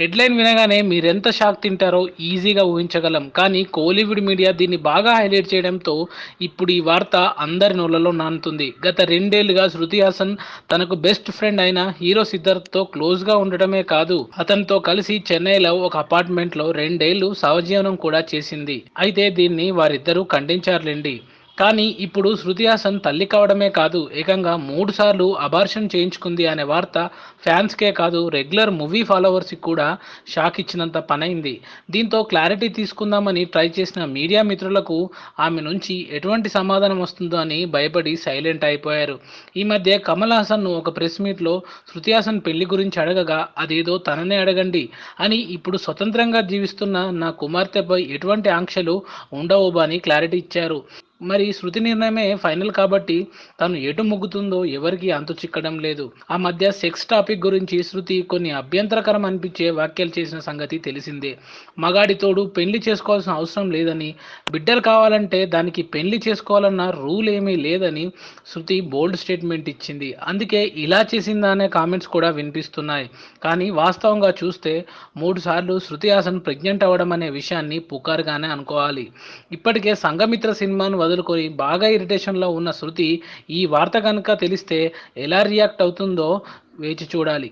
Headline వినగానే మీరెంత shock తింటారో ఈజీగా ఊహించగలం. కానీ కోలీవుడ్ మీడియా దీన్ని బాగా హైలైట్ చేయడంతో ఇప్పుడు ఈ వార్త అందరి నోళ్ళలో నానుతుంది. గత రెండేళ్ళుగా శృతి హాసన్ తనకు బెస్ట్ ఫ్రెండ్ అయిన హీరో సిద్ధార్థ్తో క్లోజ్గా ఉండటమే కాదు అతనితో కలిసి చెన్నైలో ఒక అపార్ట్మెంట్లో రెండేళ్ళు సహజీవనం కూడా చేసింది. అయితే దీన్ని వారిద్దరూ ఖండించారులేండి. కానీ ఇప్పుడు శృతి హాసన్ తల్లి కావడమే కాదు ఏకంగా మూడు సార్లు అబార్షన్ చేయించుకుంది అనే వార్త ఫ్యాన్స్కే కాదు రెగ్యులర్ మూవీ ఫాలోవర్స్కి కూడా షాక్ ఇచ్చినంత పనైంది. దీంతో క్లారిటీ తీసుకుందామని ట్రై చేసిన మీడియా మిత్రులకు ఆమె నుంచి ఎటువంటి సమాధానం వస్తుందో అని భయపడి సైలెంట్ అయిపోయారు. ఈ మధ్య కమల్ హాసన్ను ఒక ప్రెస్ మీట్లో శృతి హాసన్ పెళ్ళి గురించి అడగగా అదేదో తననే అడగండి అని ఇప్పుడు స్వతంత్రంగా జీవిస్తున్న నా కుమార్తెపై ఎటువంటి ఆంక్షలు ఉండవు అని క్లారిటీ ఇచ్చారు. మరి శృతి నిర్ణయమే ఫైనల్ కాబట్టి తను ఎటు మొగ్గుతుందో ఎవరికి అంతు చిక్కడం లేదు. ఆ మధ్య సెక్స్ టాపిక్ గురించి శృతి కొన్ని అభ్యంతరకరం అనిపించే వ్యాఖ్యలు చేసిన సంగతి తెలిసిందే. మగాడి తోడు పెళ్ళి చేసుకోవాల్సిన అవసరం లేదని బిడ్డలు కావాలంటే దానికి పెళ్ళి చేసుకోవాలన్న రూల్ ఏమీ లేదని శృతి బోల్డ్ స్టేట్మెంట్ ఇచ్చింది. అందుకే ఇలా చేసిందా అనే కామెంట్స్ కూడా వినిపిస్తున్నాయి. కానీ వాస్తవంగా చూస్తే మూడు సార్లు శృతి హాసన్ ప్రెగ్నెంట్ అవ్వడం అనే విషయాన్ని పుకారుగానే అనుకోవాలి. ఇప్పటికే సంఘమిత్ర సినిమాను వదులుకొని బాగా ఇరిటేషన్లో ఉన్న శృతి ఈ వార్త కనుక తెలిస్తే ఎలా రియాక్ట్ అవుతుందో వేచి చూడాలి.